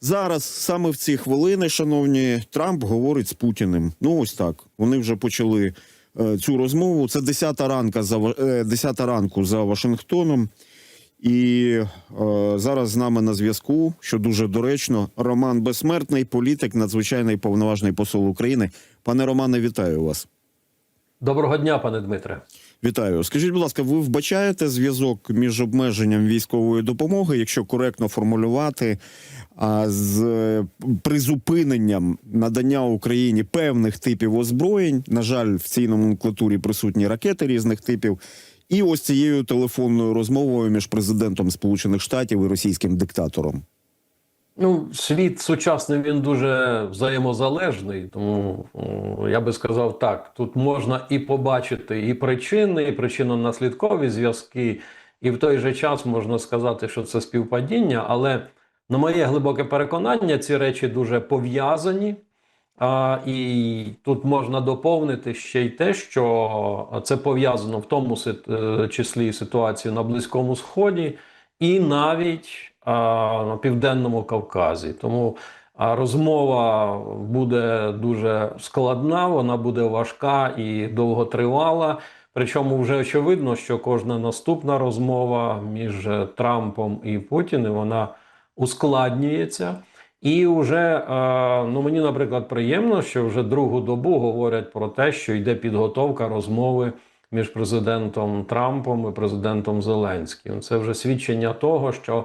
Зараз саме в ці хвилини, шановні, Трамп говорить з Путіним. Ну ось так. Вони вже почали е, цю розмову. Це 10 ранка за е, 10 ранку за Вашингтоном. І е, зараз з нами на зв'язку, що дуже доречно, Роман Безсмертний, політик, надзвичайний повноважний посол України. Пане Романе, вітаю вас. Доброго дня, пане Дмитре. Вітаю. Скажіть, будь ласка, ви вбачаєте зв'язок між обмеженням військової допомоги, якщо коректно формулювати, а з призупиненням надання Україні певних типів озброєнь? На жаль, в цій номенклатурі присутні ракети різних типів. І ось цією телефонною розмовою між президентом Сполучених Штатів і російським диктатором. Ну, світ сучасний він дуже взаємозалежний, тому я би сказав так: тут можна і побачити і причини, і причинно-наслідкові зв'язки, і в той же час можна сказати, що це співпадіння, але на моє глибоке переконання, ці речі дуже пов'язані. А, і тут можна доповнити ще й те, що це пов'язано в тому е, числі ситуацію на Близькому Сході, і навіть на Південному Кавказі. Тому розмова буде дуже складна, вона буде важка і довготривала. Причому вже очевидно, що кожна наступна розмова між Трампом і Путіним вона ускладнюється. І вже ну мені, наприклад, приємно, що вже другу добу говорять про те, що йде підготовка розмови між президентом Трампом і президентом Зеленським. Це вже свідчення того, що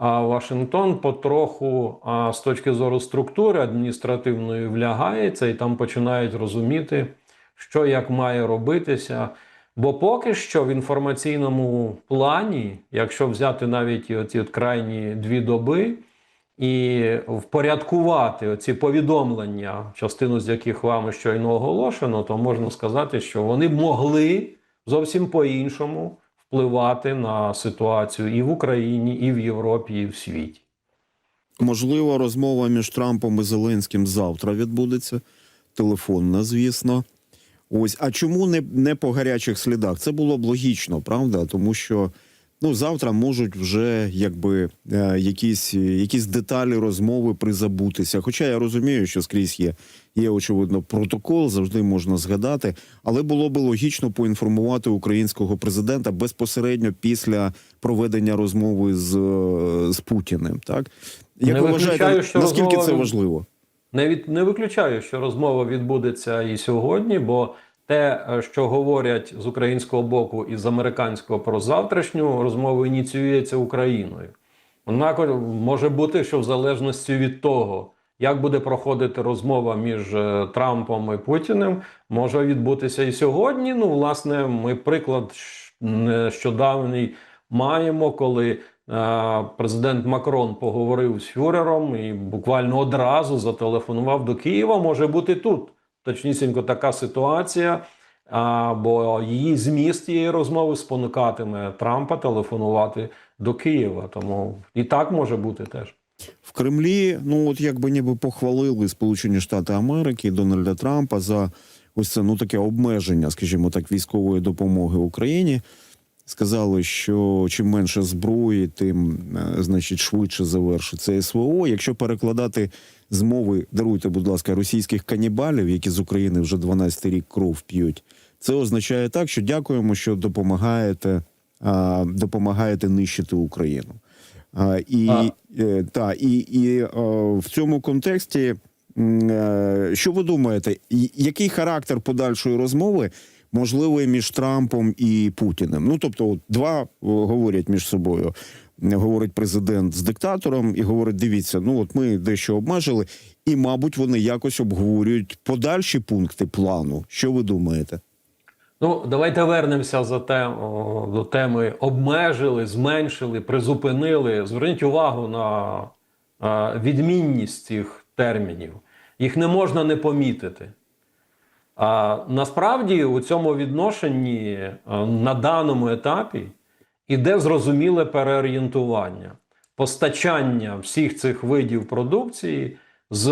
Вашингтон потроху з точки зору структури адміністративної влягається, і там починають розуміти, що як має робитися. Бо поки що в інформаційному плані, якщо взяти навіть оці от крайні дві доби і впорядкувати оці повідомлення, частину з яких вами щойно оголошено, то можна сказати, що вони могли зовсім по-іншому впливати на ситуацію і в Україні, і в Європі, і в світі. Можливо, розмова між Трампом і Зеленським завтра відбудеться. Телефонна, звісно. Ось, а чому не, не по гарячих слідах? Це було б логічно, правда? Тому що ну завтра можуть вже якби е, якісь, якісь деталі розмови призабутися. Хоча я розумію, що скрізь є, є очевидно протокол, завжди можна згадати, але було б логічно поінформувати українського президента безпосередньо після проведення розмови з, е, з Путіним. Так як Не ви вважаєте, що наскільки розмова це важливо? Не від не виключаю, що розмова відбудеться і сьогодні, бо те, е, що говорять з українського боку і з американського про завтрашню розмову, ініціюється Україною. Однак може бути, що в залежності від того, як буде проходити розмова між е, Трампом і Путіним, може відбутися і сьогодні. Ну, власне, ми приклад нещодавній маємо, коли е, президент Макрон поговорив з фюрером і буквально одразу зателефонував до Києва. Може бути тут. Точнісінько така ситуація. А, бо її зміст цієї розмови спонукатиме Трампа телефонувати до Києва. Тому і так може бути теж. В Кремлі, ну от якби ніби похвалили Сполучені Штати Америки Дональда Трампа за ось це ну таке обмеження, скажімо так, військової допомоги Україні. Сказали, що чим менше зброї, тим е, значить швидше завершиться СВО. Якщо перекладати з мови, даруйте, будь ласка, російських канібалів, які з України вже 12 рік кров п'ють, це означає так, що дякуємо, що допомагаєте, допомагаєте нищити Україну. А, і, А. е, та, і, і е, в цьому контексті, що ви думаєте, який характер подальшої розмови можливий між Трампом і Путіним? Ну тобто, два говорять між собою. Говорить президент з диктатором і говорить: дивіться, ну от ми дещо обмежили, і, мабуть, вони якось обговорюють подальші пункти плану. Що ви думаєте? Ну, давайте вернемося за те, до теми обмежили, зменшили, призупинили. Зверніть увагу на е, відмінність цих термінів. Їх не можна не помітити. А насправді у цьому відношенні е, на даному етапі іде зрозуміле переорієнтування, постачання всіх цих видів продукції з,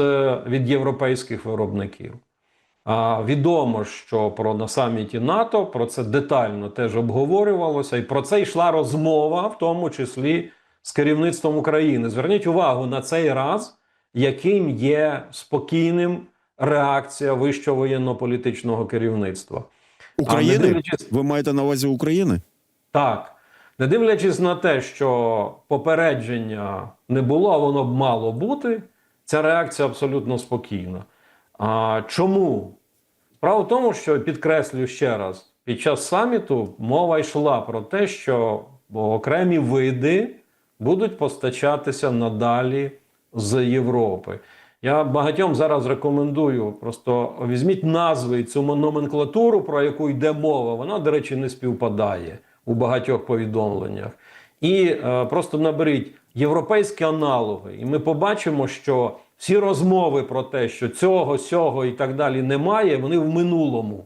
від європейських виробників. А, відомо, що про на саміті НАТО про це детально теж обговорювалося, і про це йшла розмова, в тому числі з керівництвом України. Зверніть увагу, на цей раз яким є спокійним реакція вищого воєнно-політичного керівництва. України? дивлячись- Ви маєте на увазі України? так, не дивлячись на те, що попередження не було, а воно б мало бути, ця реакція абсолютно спокійна. А чому? Справа в тому, що підкреслюю ще раз: під час саміту мова йшла про те, що окремі види будуть постачатися надалі з Європи. Я багатьом зараз рекомендую просто візьміть назви і цю номенклатуру, про яку йде мова. Вона, до речі, не співпадає у багатьох повідомленнях. І е, просто наберіть європейські аналоги, і ми побачимо, що всі розмови про те, що цього, сього і так далі немає, вони в минулому.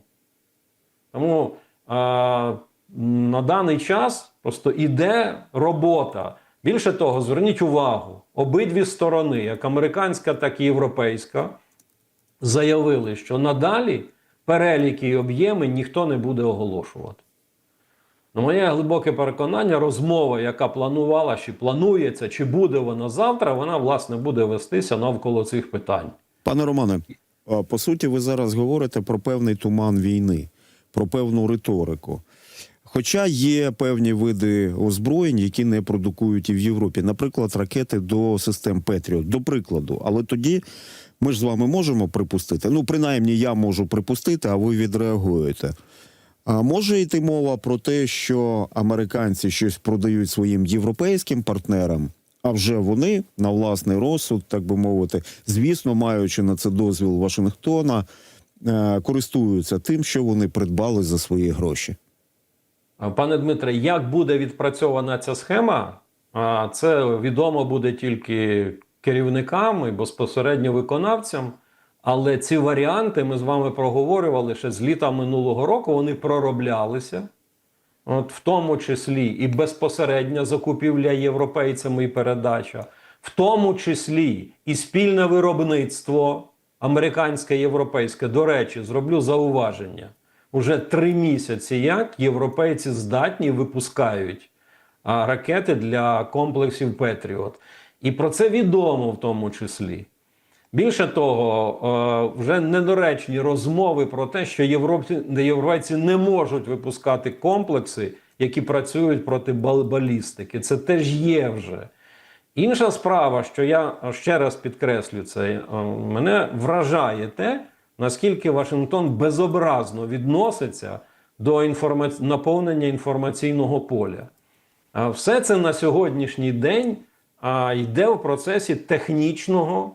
Тому е, на даний час просто іде робота. Більше того, зверніть увагу, обидві сторони, як американська, так і європейська, заявили, що надалі переліки і об'єми ніхто не буде оголошувати. На моє глибоке переконання, розмова, яка планувала, чи планується, чи буде вона завтра, вона власне буде вестися навколо цих питань. Пане Романе, по суті, ви зараз говорите про певний туман війни, про певну риторику. Хоча є певні види озброєнь, які не продукують і в Європі, наприклад, ракети до систем Петріот, до прикладу. Але тоді ми ж з вами можемо припустити. Ну, принаймні, я можу припустити, а ви відреагуєте. А може йти мова про те, що американці щось продають своїм європейським партнерам, а вже вони на власний розсуд, так би мовити, звісно, маючи на це дозвіл Вашингтона, е, користуються тим, що вони придбали за свої гроші. Пане Дмитре, як буде відпрацьована ця схема? Це відомо буде тільки керівникам і безпосередньо виконавцям. Але ці варіанти ми з вами проговорювали ще з літа минулого року. Вони пророблялися, от в тому числі і безпосередня закупівля європейцями і передача, в тому числі і спільне виробництво американське європейське. До речі, зроблю зауваження. Уже три місяці як європейці здатні випускають а, ракети для комплексів Петріот. І про це відомо в тому числі. Більше того, е, вже недоречні розмови про те, що європці, європейці не можуть випускати комплекси, які працюють проти бал- балістики. Це теж є вже. Інша справа, що я ще раз підкреслю це, е, мене вражає те, наскільки Вашингтон безобразно відноситься до інформа... наповнення інформаційного поля. А Все це на сьогоднішній день йде в процесі технічного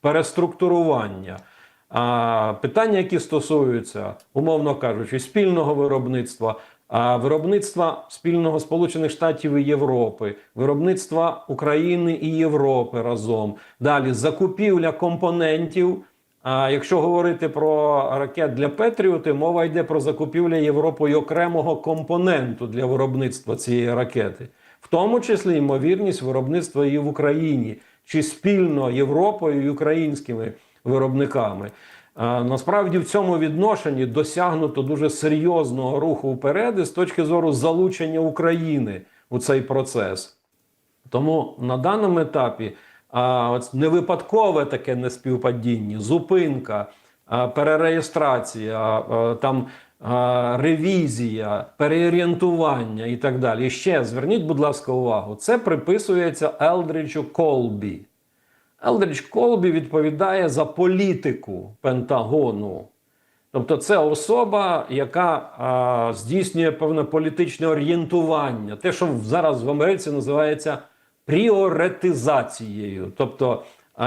переструктурування. А, питання, які стосуються, умовно кажучи, спільного виробництва, виробництва спільного Сполучених Штатів і Європи, виробництва України і Європи разом. Далі закупівля компонентів. А якщо говорити про ракет для Петріоти, мова йде про закупівлю Європою окремого компоненту для виробництва цієї ракети, в тому числі ймовірність виробництва її в Україні чи спільно Європою і українськими виробниками. А, насправді в цьому відношенні досягнуто дуже серйозного руху вперед з точки зору залучення України у цей процес. Тому на даному етапі а, не випадкове таке неспівпадіння, зупинка, перереєстрація, там ревізія, переорієнтування і так далі. І ще зверніть, будь ласка, увагу, це приписується Елдріджу Колбі. Елдрідж Колбі відповідає за політику Пентагону. Тобто це особа, яка а, здійснює певне політичне орієнтування, те, що зараз в Америці називається пріоритизацією. Тобто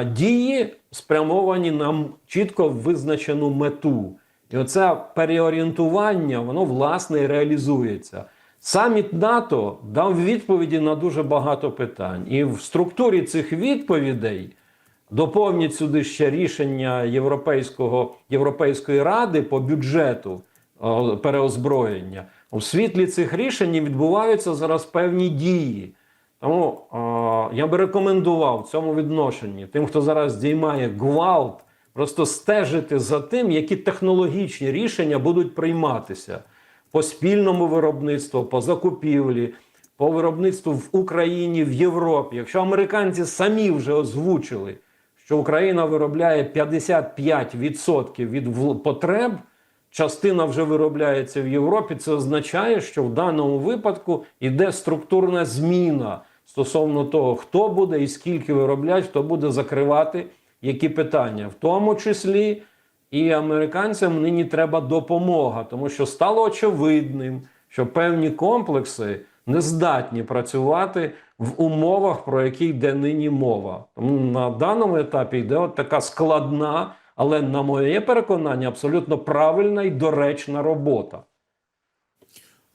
дії спрямовані на чітко визначену мету. І оце переорієнтування, воно власне і реалізується. Саміт НАТО дав відповіді на дуже багато питань. І в структурі цих відповідей доповнять сюди ще рішення Європейського, Європейської ради по бюджету переозброєння. У світлі цих рішень відбуваються зараз певні дії. Тому о, я би рекомендував в цьому відношенні тим, хто зараз здіймає гвалт, просто стежити за тим, які технологічні рішення будуть прийматися по спільному виробництву, по закупівлі, по виробництву в Україні, в Європі, якщо американці самі вже озвучили, що Україна виробляє 55% від потреб, частина вже виробляється в Європі, це означає, що в даному випадку йде структурна зміна стосовно того, хто буде і скільки вироблять, хто буде закривати які питання, в тому числі і американцям нині треба допомога, тому що стало очевидним, що певні комплекси не здатні працювати в умовах, про які йде нині мова. Тому на даному етапі йде от така складна, але на моє переконання, абсолютно правильна і доречна робота.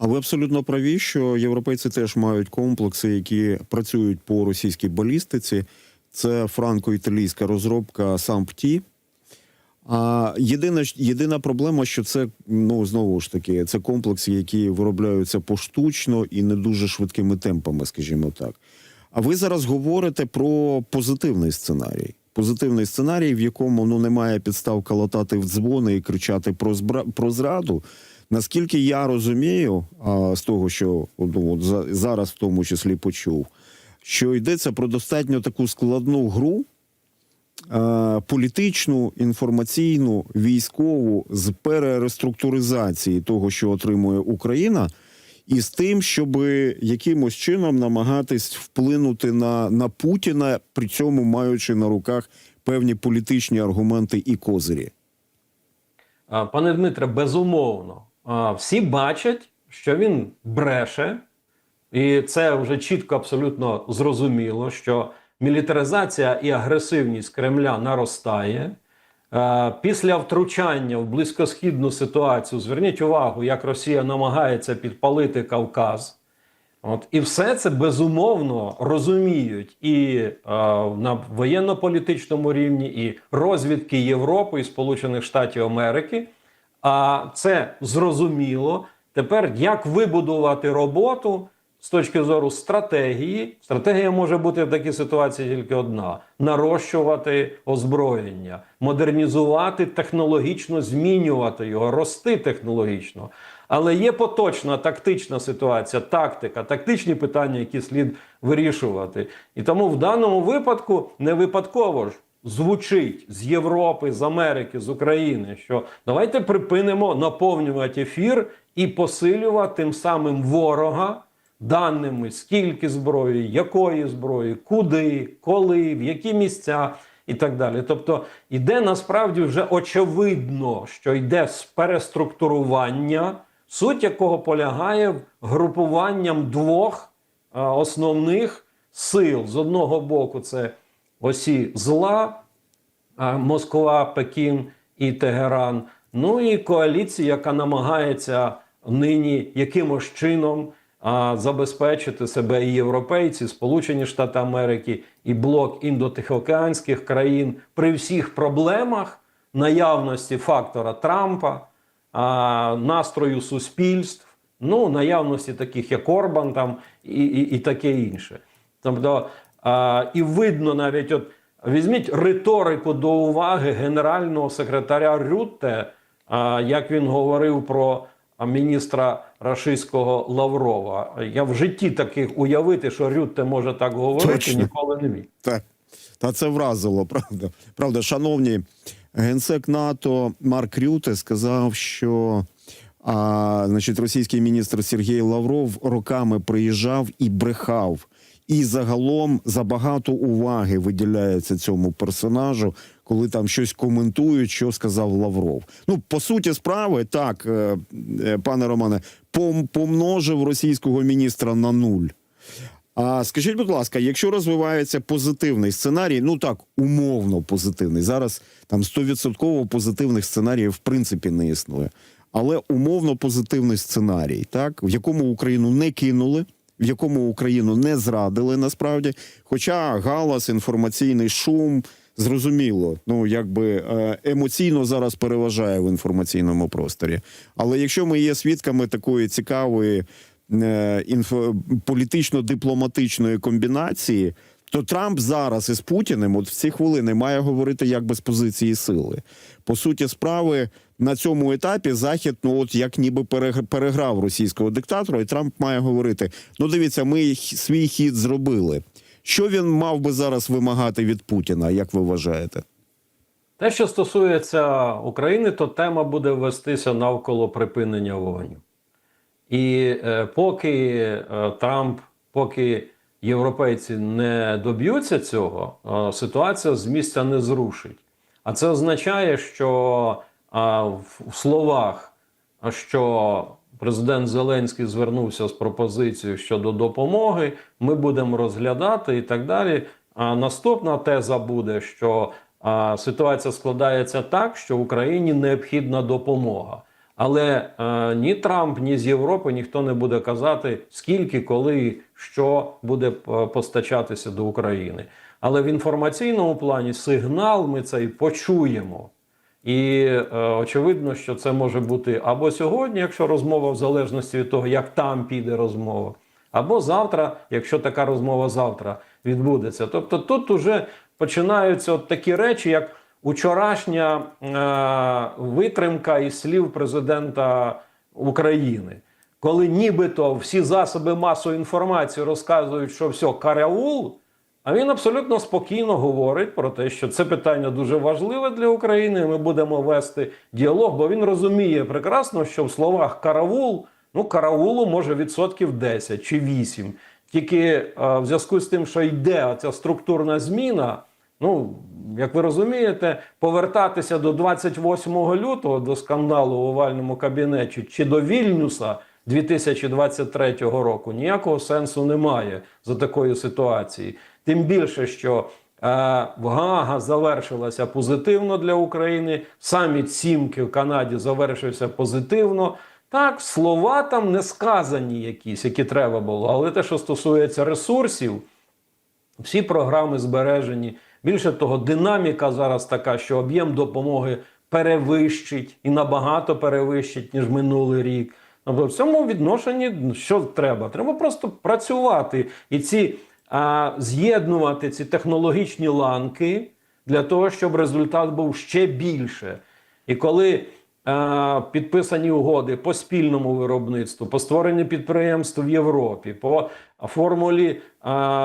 А ви абсолютно праві, що європейці теж мають комплекси, які працюють по російській балістиці. Це франко-італійська розробка САМПТІ. А єдина, єдина проблема, що це ну знову ж таки це комплекси, які виробляються поштучно і не дуже швидкими темпами, скажімо так. А ви зараз говорите про позитивний сценарій. Позитивний сценарій, в якому ну немає підстав калатати в дзвони і кричати про збра... про зраду. Наскільки я розумію, а, з того, що ну, от за- зараз в тому числі почув, що йдеться про достатньо таку складну гру, е, політичну, інформаційну, військову з перереструктуризації того, що отримує Україна, і з тим, щоб якимось чином намагатись вплинути на, на Путіна, при цьому маючи на руках певні політичні аргументи і козирі. Пане Дмитре, безумовно, а, всі бачать, що він бреше, і це вже чітко абсолютно зрозуміло, що мілітаризація і агресивність Кремля наростає. Е, Після втручання в близькосхідну ситуацію зверніть увагу, як Росія намагається підпалити Кавказ. От і все це безумовно розуміють і е, на воєнно-політичному рівні, і розвідки Європи і Сполучених Штатів Америки. А це зрозуміло. Тепер як вибудувати роботу з точки зору стратегії? Стратегія може бути в такій ситуації тільки одна: нарощувати озброєння, модернізувати технологічно, змінювати його, рости технологічно. Але є поточна тактична ситуація, тактика, тактичні питання, які слід вирішувати. І тому в даному випадку не випадково ж звучить з Європи, з Америки, з України, що давайте припинимо наповнювати ефір і посилювати тим самим ворога даними, скільки зброї, якої зброї, куди, коли, в які місця. І так далі. Тобто іде насправді вже очевидно, що йде з переструктурування, суть якого полягає в групуванням двох основних сил. З одного боку, це осі зла, Москва, Пекін і Тегеран. Ну і коаліція, яка намагається нині якимось чином а, забезпечити себе і європейці, Сполучені Штати Америки, і блок індотихоокеанських країн при всіх проблемах наявності фактора Трампа, а, настрою суспільств, ну наявності таких як Орбан там і, і, і таке інше. Тобто, а, і видно навіть, от візьміть риторику до уваги генерального секретаря Рютте, а, як він говорив про міністра рашистського Лаврова. Я в житті таких уявити, що Рютте може так говорити, Точно. ніколи не міг. Та, та це вразило, правда. Правда, шановні, генсек НАТО Марк Рюте сказав, що а, значить, російський міністр Сергій Лавров роками приїжджав і брехав. І загалом забагато уваги виділяється цьому персонажу, коли там щось коментують, що сказав Лавров. Ну, по суті, справи, так, е, е, пане Романе, помножив російського міністра на нуль. А скажіть, будь ласка, якщо розвивається позитивний сценарій, ну так, умовно позитивний, зараз там 100% позитивних сценаріїв в принципі не існує. Але умовно позитивний сценарій, так, в якому Україну не кинули, в якому Україну не зрадили насправді. Хоча галас, інформаційний шум, зрозуміло, ну якби е, емоційно зараз переважає в інформаційному просторі. Але якщо ми є свідками такої цікавої е, інфо, політично-дипломатичної комбінації, то Трамп зараз із Путіним, от в ці хвилини, має говорити як без позиції сили. По суті, справи, на цьому етапі Захід, ну от як ніби переграв російського диктатора, і Трамп має говорити: ну дивіться, ми свій хід зробили. Що він мав би зараз вимагати від Путіна, як ви вважаєте? Те, що стосується України, то тема буде вестися навколо припинення вогню. І е, поки е, Трамп, поки європейці не доб'ються цього, е, ситуація з місця не зрушить. А це означає, що а, в, словах, що президент Зеленський звернувся з пропозицією щодо допомоги, ми будемо розглядати і так далі. А наступна теза буде, що а, ситуація складається так, що Україні необхідна допомога. Але е, ні Трамп, ні з Європи ніхто не буде казати, скільки, коли, що буде е, постачатися до України. Але в інформаційному плані сигнал ми цей почуємо. І е, очевидно, що це може бути або сьогодні, якщо розмова в залежності від того, як там піде розмова, або завтра, якщо така розмова завтра відбудеться. Тобто тут уже починаються от такі речі, як учорашня е, витримка із слів президента України, коли нібито всі засоби масової інформації розказують, що все, караул. А він абсолютно спокійно говорить про те, що це питання дуже важливе для України. Ми будемо вести діалог, бо він розуміє прекрасно, що в словах караул, ну караулу може відсотків 10 чи 8. Тільки е, в зв'язку з тим, що йде ця структурна зміна, ну як ви розумієте, повертатися до 28 лютого до скандалу в овальному кабінеті чи до Вільнюса 2023 року ніякого сенсу немає за такої ситуації. Тим більше, що е, в Гаага завершилася позитивно для України. Саміт Сімки в Канаді завершився позитивно. Так, слова там не сказані якісь, які треба було. Але те, що стосується ресурсів, всі програми збережені. Більше того, динаміка зараз така, що об'єм допомоги перевищить і набагато перевищить, ніж минулий рік. Тобто в цьому відношенні що треба? Треба просто працювати і ці а, з'єднувати ці технологічні ланки для того, щоб результат був ще більше. І коли е, підписані угоди по спільному виробництву, по створенню підприємств в Європі, по формулі е,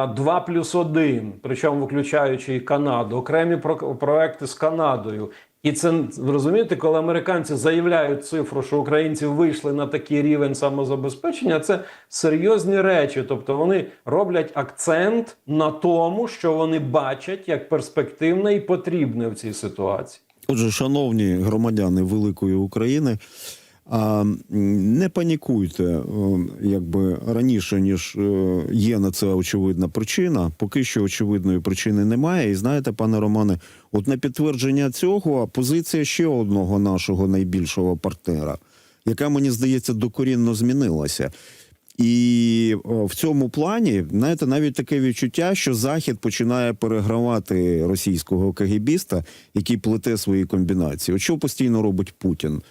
2 плюс 1, причому виключаючи і Канаду, окремі про- проекти з Канадою. І це розумієте, коли американці заявляють цифру, що українці вийшли на такий рівень самозабезпечення, це серйозні речі. Тобто вони роблять акцент на тому, що вони бачать як перспективне і потрібне в цій ситуації. Отже, шановні громадяни великої України, не панікуйте, е, якби раніше ніж е, є на це очевидна причина. Поки що очевидної причини немає. І знаєте, пане Романе, от на підтвердження цього позиція ще одного нашого найбільшого партнера, яка мені здається докорінно змінилася. І в цьому плані, знаєте, навіть таке відчуття, що Захід починає перегравати російського кагібіста, який плете свої комбінації. От що постійно робить Путін?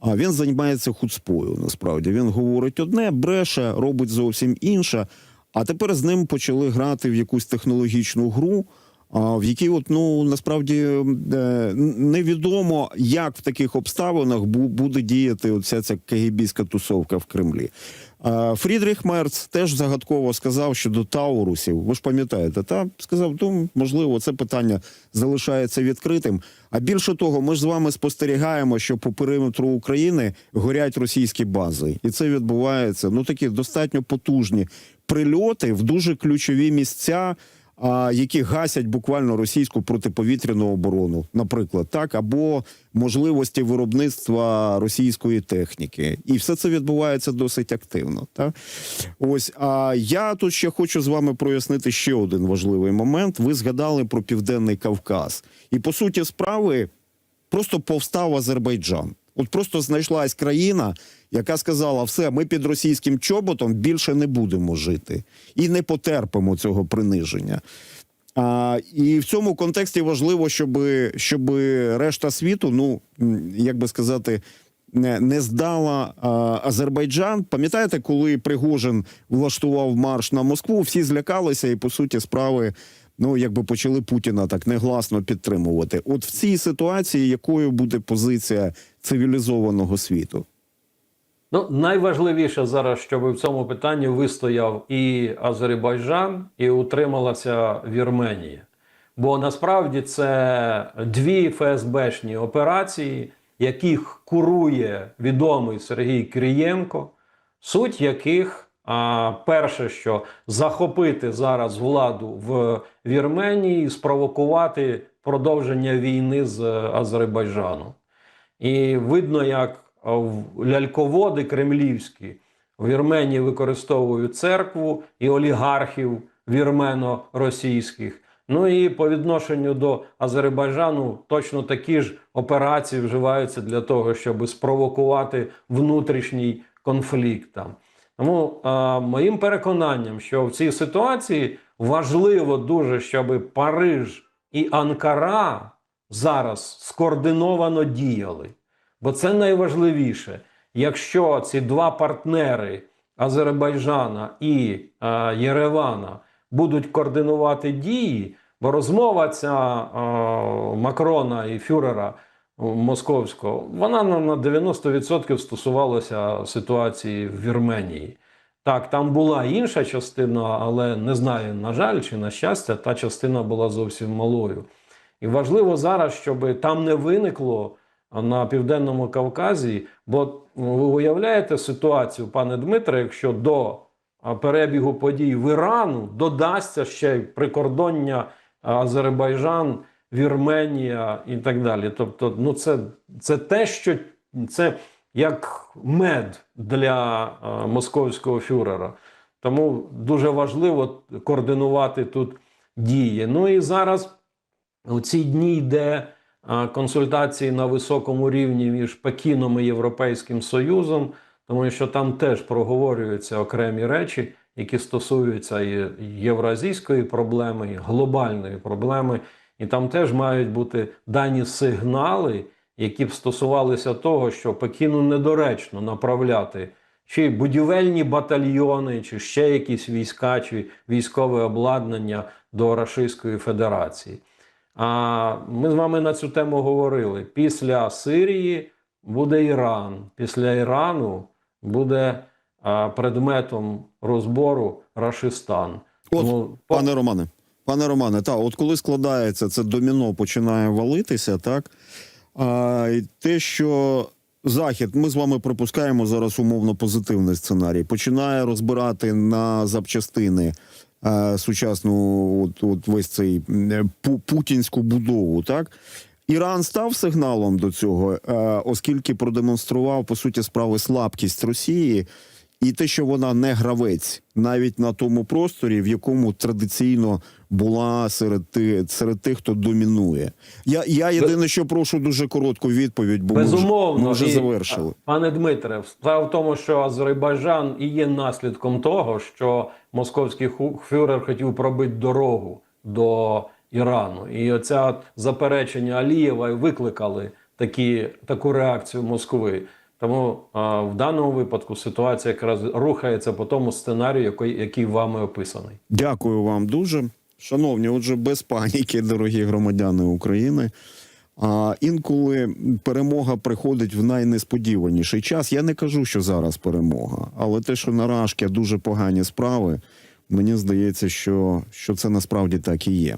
А він займається хуцпою. Насправді він говорить одне, бреше, робить зовсім інше. А тепер з ним почали грати в якусь технологічну гру. А в якій от ну насправді е, невідомо, як в таких обставинах буде діяти оця ця кагібійська тусовка в Кремлі. Фрідріх Мерц теж загадково сказав щодо Таурусів. Ви ж пам'ятаєте, та сказав, ну можливо, це питання залишається відкритим. А більше того, ми ж з вами спостерігаємо, що по периметру України горять російські бази, і це відбувається ну такі достатньо потужні прильоти в дуже ключові місця які гасять буквально російську протиповітряну оборону, наприклад, так або можливості виробництва російської техніки, і все це відбувається досить активно. Так ось а я тут ще хочу з вами прояснити ще один важливий момент. Ви згадали про південний Кавказ, і по суті справи просто повстав Азербайджан. От просто знайшлась країна, яка сказала: все, ми під російським чоботом більше не будемо жити і не потерпимо цього приниження. А, і в цьому контексті важливо, щоб, щоб решта світу, ну як би сказати, не, не здала а, Азербайджан. Пам'ятаєте, коли Пригожин влаштував марш на Москву, всі злякалися, і по суті справи ну якби почали Путіна так негласно підтримувати. От в цій ситуації якою буде позиція цивілізованого світу? Ну, найважливіше зараз, щоб в цьому питанні вистояв і Азербайджан, і утрималася Вірменія. Бо насправді це дві ФСБшні операції, яких курує відомий Сергій Кирієнко, суть яких а, перше, що захопити зараз владу в Вірменії, спровокувати продовження війни з Азербайджаном. І видно, як ляльководи кремлівські в Вірменії використовують церкву і олігархів вірмено-російських. Ну і по відношенню до Азербайджану точно такі ж операції вживаються для того, щоб спровокувати внутрішній конфлікт. Тому а, моїм переконанням, що в цій ситуації важливо дуже, щоб Париж і Анкара зараз скоординовано діяли. Бо це найважливіше. Якщо ці два партнери Азербайджана і е, Єревана будуть координувати дії, бо розмова ця е, Макрона і Фюрера московського, вона на, на 90% стосувалася ситуації в Вірменії. Так, там була інша частина, але не знаю, на жаль чи на щастя, та частина була зовсім малою. І важливо зараз, щоб там не виникло на південному Кавказі, бо ви уявляєте ситуацію, пане Дмитре, якщо до перебігу подій в Ірану додасться ще й прикордоння Азербайджан, Вірменія і так далі. Тобто, ну це, це те, що це як мед для московського фюрера. Тому дуже важливо координувати тут дії. Ну і зараз у ці дні йде консультації на високому рівні між Пекіном і Європейським Союзом, тому що там теж проговорюються окремі речі, які стосуються і євразійської проблеми, і глобальної проблеми. І там теж мають бути дані сигнали, які б стосувалися того, що Пекіну недоречно направляти чи будівельні батальйони, чи ще якісь війська, чи військове обладнання до Російської Федерації. А ми з вами на цю тему говорили. Після Сирії буде Іран. Після Ірану буде предметом розбору Рашистан. От, по- Пане Романе, пане Романе, та от коли складається це доміно, починає валитися, так а, і те, що Захід, ми з вами припускаємо зараз умовно позитивний сценарій, починає розбирати на запчастини сучасну, от, от весь цей путінську будову, так. Іран став сигналом до цього, е, оскільки продемонстрував по суті справи слабкість Росії і те, що вона не гравець навіть на тому просторі, в якому традиційно була серед тих, серед тих, хто домінує. Я, я єдине, що прошу дуже коротку відповідь, бо Безумовно, ми вже, ми вже І, завершили. а, Пане Дмитре, справа в тому, що Азербайджан і є наслідком того, що московський фюрер хотів пробити дорогу до Ірану. І оця заперечення Алієва викликали такі, таку реакцію Москви. Тому а, в даному випадку ситуація якраз рухається по тому сценарію, який, який вами описаний. Дякую вам дуже. Шановні, отже, без паніки, дорогі громадяни України. А інколи перемога приходить в найнесподіваніший час. Я не кажу, що зараз перемога, але те, що наражки дуже погані справи, мені здається, що, що це насправді так і є.